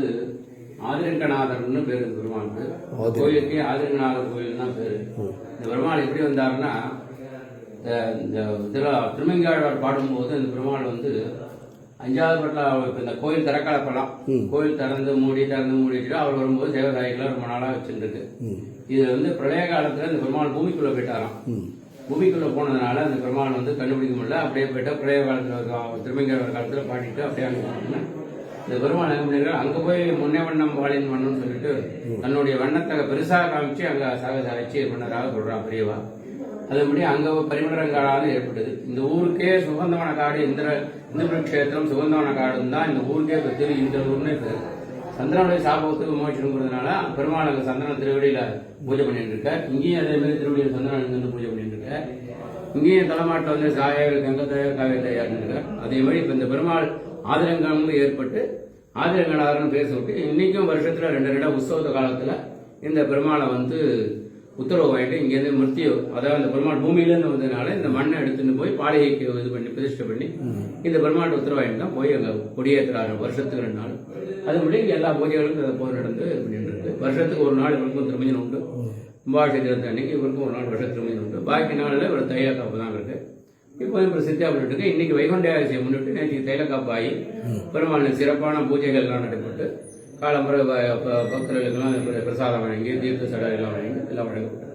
வந்து ஆதிரங்கநாதர்னு பேரு ஆதிரங்க- கோயிலுக்கு ஆதிரங்கநாதர் கோயில் தான் பேரு. இந்த பெருமாள் எப்படி வந்தாருன்னா இந்த இதுல திருமங்காழ்வார் பாடும்போது இந்த பெருமாள் வந்து அஞ்சாவது பட்டா இப்ப இந்த கோயில் திறக்காலப்பெல்லாம் கோயில் திறந்து மூடி திறந்து மூடிட்டு அவர் வரும்போது தேவதாயிகளாம் ரொம்ப நாளா வச்சுருக்கு இது வந்து பிரளய காலத்துல இந்த பெருமாள் பூமிக்குள்ள போயிட்டாராம். பூமிக்குள்ள போனதுனால அந்த பெருமாள் வந்து கண்டுபிடிக்க முடியல. அப்படியே போயிட்டா பிரளய காலத்துல திருமங்காழ்வார் காலத்துல பாடிட்டு அப்படியே போனோம்னா இந்த பெருமாள் என்ன பண்ணிருக்காரு? அங்க போய் முன்னே வண்ணம் பாலின் வண்ணம்னு சொல்லிட்டு தன்னுடைய வண்ணத்தை பெருசாக காமிச்சு அங்க சாக சாய்ச்சி பண்ணதாக சொல்றான் பெரியவா. அதுபடி அங்க பரிமளரங்காடாது ஏற்பட்டது. இந்த ஊருக்கே சுகந்தவன காடு இந்திர இந்திர கஷேத்திரம் சுகந்தவன காடுன்னு தான் இந்த ஊருக்கே இப்ப திரு இந்த ஊர்னே இருக்கு. சந்திரனுடைய சாபத்துக்கு மோட்சணுங்கிறதுனால பெருமாள் அங்க சந்திரன் திருவடியில பூஜை பண்ணிட்டு இருக்க இங்கேயும் அதே மாதிரி திருவடியில் சந்திரன் இருந்து பூஜை பண்ணிட்டு இருக்க இங்கேயும் தலைமாட்டில் வந்து சாயல் கங்கத்தையர் தயார் இருக்க அதே மாதிரி இப்ப இந்த பெருமாள் ஆதிரங்கம்னு ஏற்பட்டு ஆதிரங்கநாதர்னு பேர் சொல்லிட்டு இன்னைக்கும் வருஷத்துல ரெண்டு ரெண்டா உற்சவத்த காலத்துல இந்த பெருமாளை வந்து உத்தரவு வாங்கிட்டு இங்கேருந்து மிருத்தியோ அதாவது அந்த பெருமாள் பூமியிலேருந்து வந்ததுனால இந்த மண்ணை எடுத்துட்டு போய் பாலிகைக்கு இது பண்ணி பிரதிஷ்டை பண்ணி இந்த பெருமாள் உத்தரவு வாங்கிட்டு தான் போய் அங்கே கொடியேற்றுறாரு வருஷத்துக்கு ரெண்டு நாள். அதுபடி இங்க எல்லா பூஜைகளுக்கும் அதை போய் நடந்து பண்ணிட்டு இருக்கு. வருஷத்துக்கு ஒரு நாள் இவருக்கும் திருமஞ்சனம் உண்டு. கும்பாபிஷேகத்து அன்னைக்கு இவருக்கும் ஒரு நாள் வருஷ திருமஞ்சனம் உண்டு. பாக்கி நாளில் இவர் தைல காப்பு தான் இருக்கு இப்போ பண்ணிட்டு இருக்கு இன்னைக்கு வைகுண்ட முன்னிட்டு நேற்று தைல காப்பு ஆகி பெருமாள் சிறப்பான பூஜைகள்லாம் நடைபெற்று காலம்புற பக்தர்களுக்கெல்லாம் பிர- பிரசாதம் வழங்கி தீர்த்த சடை எல்லாம் வழங்கி எல்லாம் வழங்கப்பட்டது.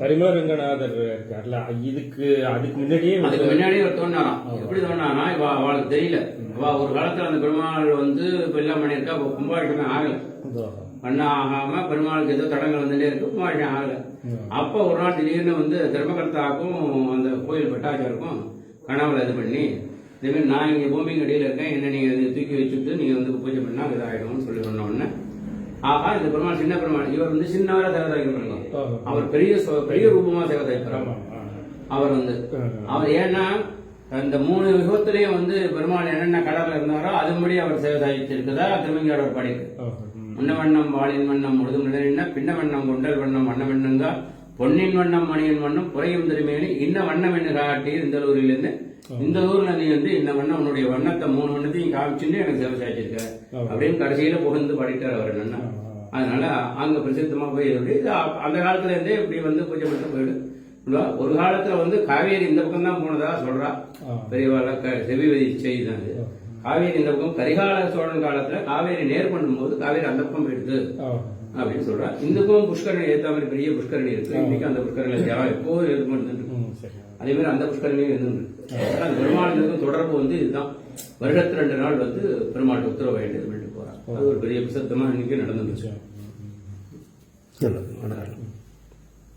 பரிமள ரங்கநாதர் இருக்கார்ல இதுக்கு அதுக்கு முன்னாடியே அதுக்கு முன்னாடி அவர் தோணாராம் எப்படி தோணானா இவ அவளுக்கு தெரியல. அவ ஒரு காலத்துல அந்த பெருமாள் வந்து இப்ப எல்லாம் பண்ணியிருக்கா அப்ப கும்பாபிஷேகமே ஆகல. பண்ண ஆகாம பெருமாளுக்கு ஏதோ தடங்கள் வந்துட்டே இருக்கு கும்பாபிஷேகம் ஆகல. அப்ப ஒரு நாள் திடீர்னு வந்து தர்மகர்த்தாக்கும் அந்த கோயில் பட்டாச்சாருக்கும் கனவுல இது பண்ணி இதே மாதிரி நான் இங்க பூமிக்கு அடியில இருக்கேன் என்ன நீங்க தூக்கி வச்சுட்டு நீங்க வந்து பூஜை பண்ணா இதாயிடும்னு சொல்லி சொன்ன உடனே ஆகா இந்த பெருமாள் சின்ன பெருமாள் இவர் வந்து சின்னவரா தேவதாயிரம் அவர் பெரிய பெரிய ரூபமா தேவதாயிரம் அவர் வந்து அவர் ஏன்னா அந்த மூணு யுகத்திலையும் வந்து பெருமாள் என்னென்ன கடல்ல இருந்தாரோ அதுபடி அவர் சேவை சாதிச்சிருக்கதா பாடியிருக்கு முன்ன வண்ணம் வாளின் வண்ணம் முழுதும் நிழலின பின்ன வண்ணம் கொண்டல் வண்ணம் வண்ண வண்ணங்கா பொன்னின் வண்ணம் மணியின் வண்ணம் குறையும் திருமேனி இன்ன வண்ணம் என்ன காட்டி இந்த ஊரிலிருந்து. இந்த ஊர்ல நீ வந்து இந்த வண்ணம் உன்னுடைய வண்ணத்தை மூணு வண்ணத்தையும் காமிச்சுட்டு எனக்கு சேவை சாதிச்சிருக்க அப்படின்னு கடைசியில புகழ்ந்து பாடிட்டார் அவர் என்னன்னா. அதனால அங்க பிரசித்தமா போய் அந்த காலத்துல இருந்தே இப்படி வந்து பூஜை பண்ணி போயிடு. இல்ல, ஒரு காலத்துல வந்து காவேரி இந்த பக்கம் தான் போனதா சொல்றா. பெரியவாள க- செவிவதி செய்தி தான் இது. காவேரி இந்த பக்கம் கரிகால சோழன் காலத்துல காவேரி நேர் பண்ணும்போது காவேரி அந்த பக்கம் போயிடுது. அப்படின்னு சொல்றா இந்துக்கும் புஷ்கரணி ஏத்த மாதிரி பெரிய புஷ்கரணி இருக்கு. இன்னைக்கு அந்த புஷ்கரணி ஜலம் எப்போதும் எதிர்ப்பு இருக்கு அதே மாதிரி அந்த புஷ்கரணியும் இருந்துருக்கு அந்த பெருமாளுக்கும் தொடர்பு வந்து இதுதான். வருடத்து ரெண்டு நாள் வந்து பெருமாள் உத்தரவு வேண்டியது பண்ணிட்டு போறாங்க. அது ஒரு பெரிய பிரசித்தமா இன்னைக்கு நடந்துருச்சு